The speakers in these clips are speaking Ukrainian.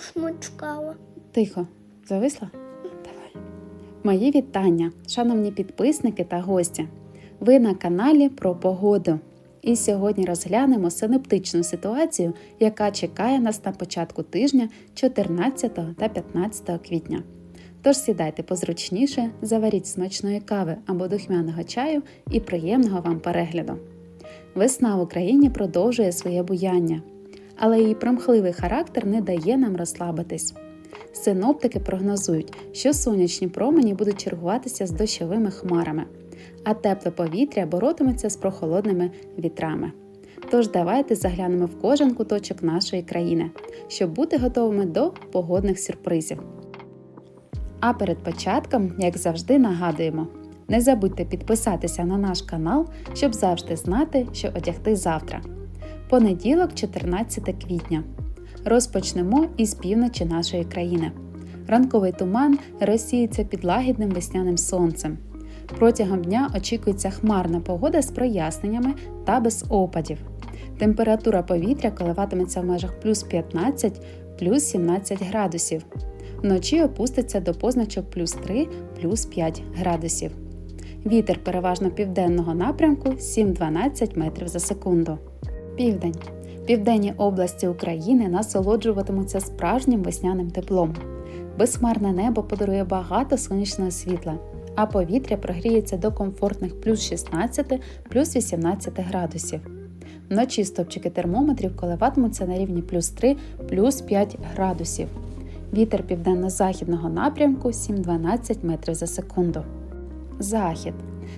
шмучкала. Тихо, зависла? Давай. Мої вітання, шановні підписники та гості. Ви на каналі про погоду. І сьогодні розглянемо синоптичну ситуацію, яка чекає нас на початку тижня 14 та 15 квітня. Тож сідайте позручніше, заваріть смачної кави або духмяного чаю і приємного вам перегляду. Весна в Україні продовжує своє буяння, але її примхливий характер не дає нам розслабитись. Синоптики прогнозують, що сонячні промені будуть чергуватися з дощовими хмарами, а тепле повітря боротиметься з прохолодними вітрами. Тож давайте заглянемо в кожен куточок нашої країни, щоб бути готовими до погодних сюрпризів. А перед початком, як завжди, нагадуємо: не забудьте підписатися на наш канал, щоб завжди знати, що одягти завтра. Понеділок, 14 квітня. Розпочнемо із півночі нашої країни. Ранковий туман розсіється під лагідним весняним сонцем. Протягом дня очікується хмарна погода з проясненнями та без опадів. Температура повітря коливатиметься в межах плюс 15 плюс 17 градусів. Вночі опуститься до позначок плюс 3 плюс 5 градусів. Вітер переважно південного напрямку 7-12 метрів за секунду. Південь. Південні області України насолоджуватимуться справжнім весняним теплом. Безхмарне небо подарує багато сонячного світла, а повітря прогріється до комфортних плюс 16 плюс 18 градусів. Вночі стопчики термометрів коливатимуться на рівні плюс 3 плюс 5 градусів. Вітер південно-західного напрямку 7-12 метрів за секунду. Захід.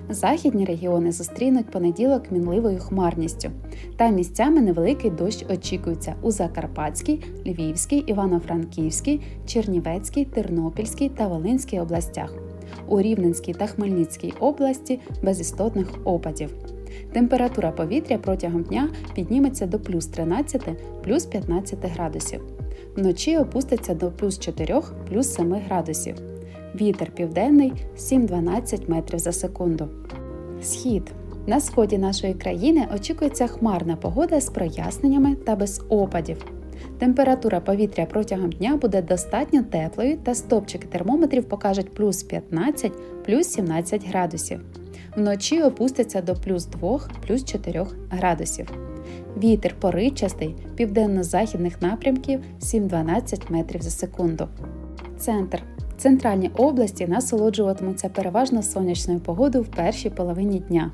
Західні регіони зустрінуть понеділок мінливою хмарністю, та місцями невеликий дощ очікується у Закарпатській, Львівській, Івано-Франківській, Чернівецькій, Тернопільській та Волинській областях. У Рівненській та Хмельницькій області без істотних опадів. Температура повітря протягом дня підніметься до плюс 13 плюс 15 градусів. Вночі опуститься до плюс 4 плюс 7 градусів. Вітер південний 7-12 метрів за секунду. Схід. На сході нашої країни очікується хмарна погода з проясненнями та без опадів. Температура повітря протягом дня буде достатньо теплою та стопчики термометрів покажуть плюс 15 плюс 17 градусів. Вночі опуститься до плюс 2 плюс 4 градусів. Вітер поривчастий південно-західних напрямків 7-12 метрів за секунду. Центр. Центральні області насолоджуватимуться переважно сонячною погодою в першій половині дня.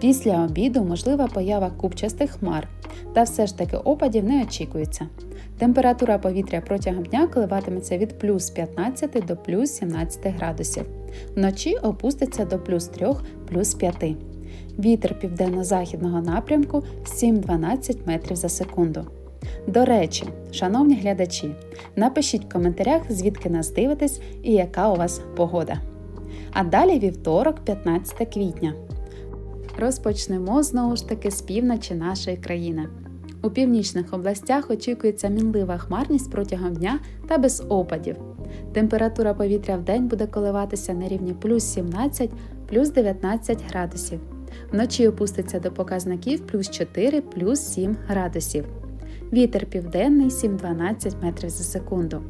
Після обіду можлива поява купчастих хмар, та все ж таки опадів не очікується. Температура повітря протягом дня коливатиметься від плюс 15 до плюс 17 градусів. Вночі опуститься до плюс 3 плюс 5. Вітер південно-західного напрямку 7-12 метрів за секунду. До речі, шановні глядачі, напишіть в коментарях, звідки нас дивитесь і яка у вас погода. А далі вівторок, 15 квітня. Розпочнемо знову ж таки з півночі нашої країни. У північних областях очікується мінлива хмарність протягом дня та без опадів. Температура повітря в день буде коливатися на рівні плюс 17 плюс 19 градусів. Вночі опуститься до показників плюс 4 плюс 7 градусів. Вітер південний 7-12 метрів за секунду.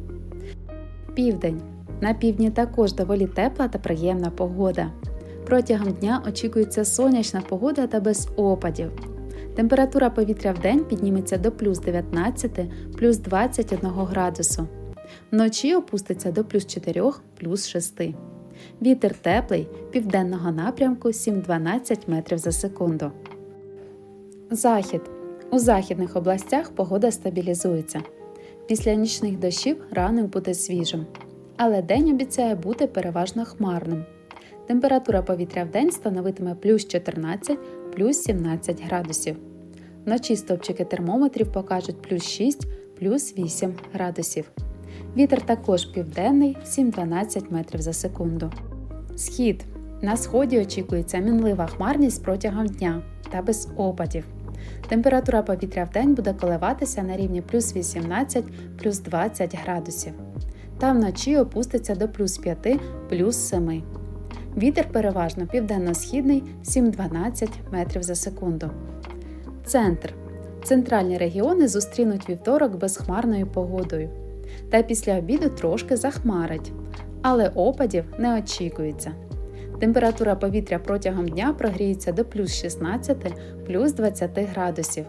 Південь. На півдні також доволі тепла та приємна погода. Протягом дня очікується сонячна погода та без опадів. Температура повітря в день підніметься до плюс 19 плюс 21 градусу. Вночі опуститься до плюс 4 плюс 6. Вітер теплий південного напрямку 7-12 метрів за секунду. Захід. У західних областях погода стабілізується. Після нічних дощів ранок буде свіжим, але день обіцяє бути переважно хмарним. Температура повітря в день становитиме плюс 14 плюс 17 градусів. Вночі стопчики термометрів покажуть плюс 6 плюс 8 градусів. Вітер також південний 7-12 метрів за секунду. Схід. На сході очікується мінлива хмарність протягом дня та без опадів. Температура повітря в день буде коливатися на рівні плюс 18 плюс 20 градусів. Та вночі опуститься до плюс 5 плюс 7. Вітер переважно південно-східний 7-12 метрів за секунду. Центр. Центральні регіони зустрінуть вівторок безхмарною погодою. Та після обіду трошки захмарить, але опадів не очікується. Температура повітря протягом дня прогріється до плюс 16 плюс 20 градусів.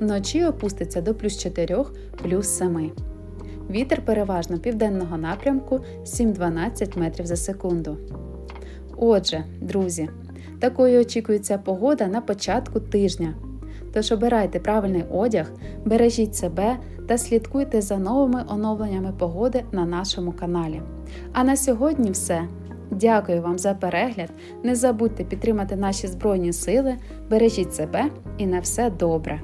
Вночі опуститься до плюс 4 плюс 7. Вітер переважно південного напрямку 7-12 метрів за секунду. Отже, друзі, такою очікується погода на початку тижня. Тож обирайте правильний одяг, бережіть себе та слідкуйте за новими оновленнями погоди на нашому каналі. А на сьогодні все. Дякую вам за перегляд. Не забудьте підтримати наші Збройні Сили, бережіть себе і на все добре!